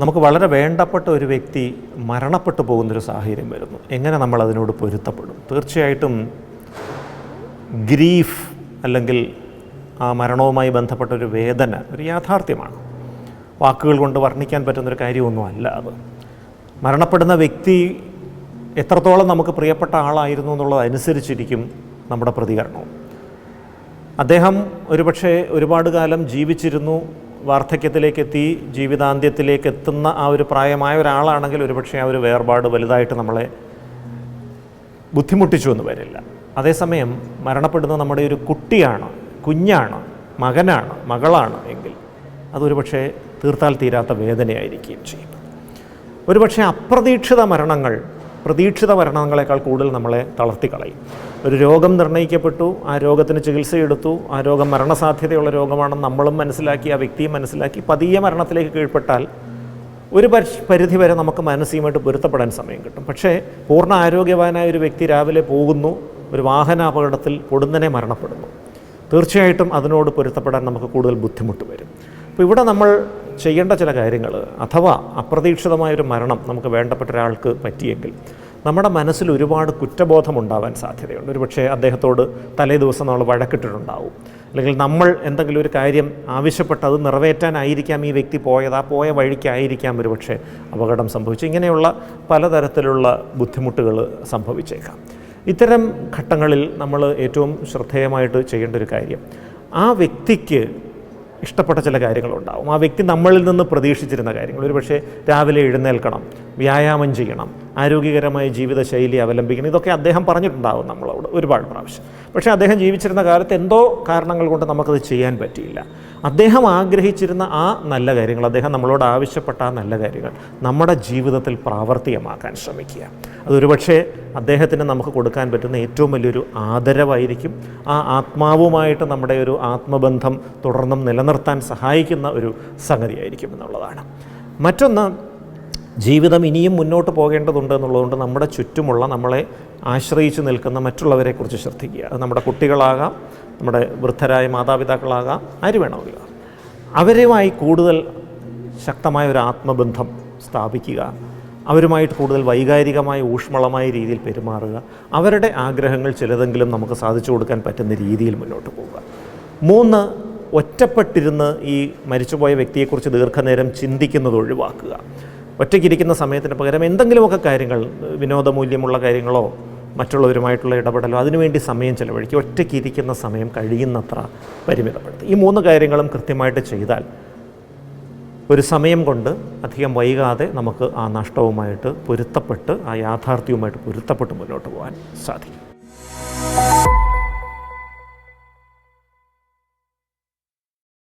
നമുക്ക് വളരെ വേണ്ടപ്പെട്ട ഒരു വ്യക്തി മരണപ്പെട്ടു പോകുന്നൊരു സാഹചര്യം വരുന്നു. എങ്ങനെ നമ്മൾ അതിനോട് പൊരുത്തപ്പെടും? തീർച്ചയായിട്ടും ഗ്രീഫ് അല്ലെങ്കിൽ ആ മരണവുമായി ബന്ധപ്പെട്ട ഒരു വേദന ഒരു യാഥാർത്ഥ്യമാണ്. വാക്കുകൾ കൊണ്ട് വർണിക്കാൻ പറ്റുന്നൊരു കാര്യമൊന്നും അല്ല അത്. മരണപ്പെടുന്ന വ്യക്തി എത്രത്തോളം നമുക്ക് പ്രിയപ്പെട്ട ആളായിരുന്നു എന്നുള്ളത് അനുസരിച്ചിരിക്കും നമ്മുടെ പ്രതികരണവും. അദ്ദേഹം ഒരുപക്ഷെ ഒരുപാട് കാലം ജീവിച്ചിരുന്നു. വാർദ്ധക്യത്തിലേക്ക് എത്തി ജീവിതാന്ത്യത്തിലേക്ക് എത്തുന്ന ആ ഒരു പ്രായമായ ഒരാളാണെങ്കിൽ ഒരുപക്ഷെ ആ ഒരു വേർപാട് വലുതായിട്ട് നമ്മളെ ബുദ്ധിമുട്ടിച്ചു എന്ന് വരില്ല. അതേസമയം മരണപ്പെടുന്ന നമ്മുടെ ഒരു കുട്ടിയാണ് കുഞ്ഞാണ് മകനാണ് മകളാണ് എങ്കിൽ അതൊരു പക്ഷേ തീർത്താൽ തീരാത്ത വേദനയായിരിക്കുകയും ചെയ്യും. ഒരുപക്ഷെ അപ്രതീക്ഷിത മരണങ്ങൾ പ്രതീക്ഷിത മരണങ്ങളെക്കാൾ കൂടുതൽ നമ്മളെ തളർത്തിക്കളയും. ഒരു രോഗം നിർണയിക്കപ്പെട്ടു ആ രോഗത്തിന് ചികിത്സയെടുത്തു ആ രോഗം മരണസാധ്യതയുള്ള രോഗമാണെന്ന് നമ്മളും മനസ്സിലാക്കി ആ വ്യക്തിയും മനസ്സിലാക്കി പതിയെ മരണത്തിലേക്ക് കീഴ്പ്പെട്ടാൽ ഒരു പരിധി വരെ നമുക്ക് മാനസികമായിട്ട് പൊരുത്തപ്പെടാൻ സമയം കിട്ടും. പക്ഷേ പൂർണ ആരോഗ്യവാനായ ഒരു വ്യക്തി രാവിലെ പോകുന്നു ഒരു വാഹനാപകടത്തിൽ പൊടുന്നനെ മരണപ്പെടുന്നു. തീർച്ചയായിട്ടും അതിനോട് പൊരുത്തപ്പെടാൻ നമുക്ക് കൂടുതൽ ബുദ്ധിമുട്ട് വരും. അപ്പോൾ ഇവിടെ നമ്മൾ ചെയ്യേണ്ട ചില കാര്യങ്ങൾ അഥവാ അപ്രതീക്ഷിതമായൊരു മരണം നമുക്ക് വേണ്ടപ്പെട്ട ഒരാൾക്ക് പറ്റിയെങ്കിൽ നമ്മുടെ മനസ്സിൽ ഒരുപാട് കുറ്റബോധം ഉണ്ടാവാൻ സാധ്യതയുണ്ട്. ഒരുപക്ഷെ അദ്ദേഹത്തോട് തലേ ദിവസം നമ്മൾ വഴക്കിട്ടിട്ടുണ്ടാവും. അല്ലെങ്കിൽ നമ്മൾ എന്തെങ്കിലും ഒരു കാര്യം ആവശ്യപ്പെട്ട് അത് നിറവേറ്റാനായിരിക്കാം ഈ വ്യക്തി പോയത് ആ പോയ വഴിക്കായിരിക്കാം ഒരുപക്ഷെ അപകടം സംഭവിച്ചു ഇങ്ങനെയുള്ള പലതരത്തിലുള്ള ബുദ്ധിമുട്ടുകൾ സംഭവിച്ചേക്കാം. ഇത്തരം ഘട്ടങ്ങളിൽ നമ്മൾ ഏറ്റവും ശ്രദ്ധേയമായിട്ട് ചെയ്യേണ്ട ഒരു കാര്യം ആ വ്യക്തിക്ക് ഇഷ്ടപ്പെട്ട ചില കാര്യങ്ങളുണ്ടാവും. ആ വ്യക്തി നമ്മളിൽ നിന്ന് പ്രതീക്ഷിച്ചിരുന്ന കാര്യങ്ങൾ. ഒരു പക്ഷേ രാവിലെ എഴുന്നേൽക്കണം വ്യായാമം ചെയ്യണം ആരോഗ്യകരമായ ജീവിതശൈലി അവലംബിക്കണം. ഇതൊക്കെ അദ്ദേഹം പറഞ്ഞിട്ടുണ്ടാവും നമ്മളോട് ഒരുപാട് പ്രാവശ്യം. പക്ഷേ അദ്ദേഹം ജീവിച്ചിരുന്ന കാലത്ത് എന്തോ കാരണങ്ങൾ കൊണ്ട് നമുക്കത് ചെയ്യാൻ പറ്റിയില്ല. അദ്ദേഹം ആഗ്രഹിച്ചിരുന്ന ആ നല്ല കാര്യങ്ങൾ അദ്ദേഹം നമ്മളോട് ആവശ്യപ്പെട്ട ആ നല്ല കാര്യങ്ങൾ നമ്മുടെ ജീവിതത്തിൽ പ്രാവർത്തികമാക്കാൻ ശ്രമിക്കുക. അതൊരുപക്ഷെ അദ്ദേഹത്തിന് നമുക്ക് കൊടുക്കാൻ പറ്റുന്ന ഏറ്റവും വലിയൊരു ആദരവായിരിക്കും. ആ ആത്മാവുമായിട്ട് നമ്മുടെ ഒരു ആത്മബന്ധം തുടർന്നും നിലനിർത്താൻ സഹായിക്കുന്ന ഒരു സംഗതിയായിരിക്കും എന്നുള്ളതാണ്. മറ്റൊന്ന് ജീവിതം ഇനിയും മുന്നോട്ട് പോകേണ്ടതുണ്ട് എന്നുള്ളതുകൊണ്ട് നമ്മുടെ ചുറ്റുമുള്ള നമ്മളെ ആശ്രയിച്ച് നിൽക്കുന്ന മറ്റുള്ളവരെക്കുറിച്ച് ശ്രദ്ധിക്കുക. അത് നമ്മുടെ കുട്ടികളാകാം നമ്മുടെ വൃദ്ധരായ മാതാപിതാക്കളാകാം ആര് വേണമെങ്കിലും അവരുമായി കൂടുതൽ ശക്തമായ ഒരു ആത്മബന്ധം സ്ഥാപിക്കുക. അവരുമായിട്ട് കൂടുതൽ വൈകാരികമായ ഊഷ്മളമായ രീതിയിൽ പെരുമാറുക. അവരുടെ ആഗ്രഹങ്ങൾ ചിലതെങ്കിലും നമുക്ക് സാധിച്ചു കൊടുക്കാൻ പറ്റുന്ന രീതിയിൽ മുന്നോട്ട് പോവുക. മൂന്ന് ഒറ്റപ്പെട്ടിരുന്ന് ഈ മരിച്ചുപോയ വ്യക്തിയെക്കുറിച്ച് ദീർഘനേരം ചിന്തിക്കുന്നത് ഒഴിവാക്കുക. ഒറ്റയ്ക്കിരിക്കുന്ന സമയത്തിന് പകരം എന്തെങ്കിലുമൊക്കെ കാര്യങ്ങൾ വിനോദമൂല്യമുള്ള കാര്യങ്ങളോ മറ്റുള്ളവരുമായിട്ടുള്ള ഇടപെടലോ അതിനുവേണ്ടി സമയം ചെലവഴിക്കുക. ഒറ്റയ്ക്കിരിക്കുന്ന സമയം കഴിയുന്നത്ര പരിമിതപ്പെടുത്തുക. ഈ മൂന്ന് കാര്യങ്ങളും കൃത്യമായിട്ട് ചെയ്താൽ ഒരു സമയം കൊണ്ട് അധികം വൈകാതെ നമുക്ക് ആ നഷ്ടവുമായിട്ട് പൊരുത്തപ്പെട്ട് ആ യാഥാർത്ഥ്യവുമായിട്ട് പൊരുത്തപ്പെട്ട് മുന്നോട്ട് പോകാൻ സാധിക്കും.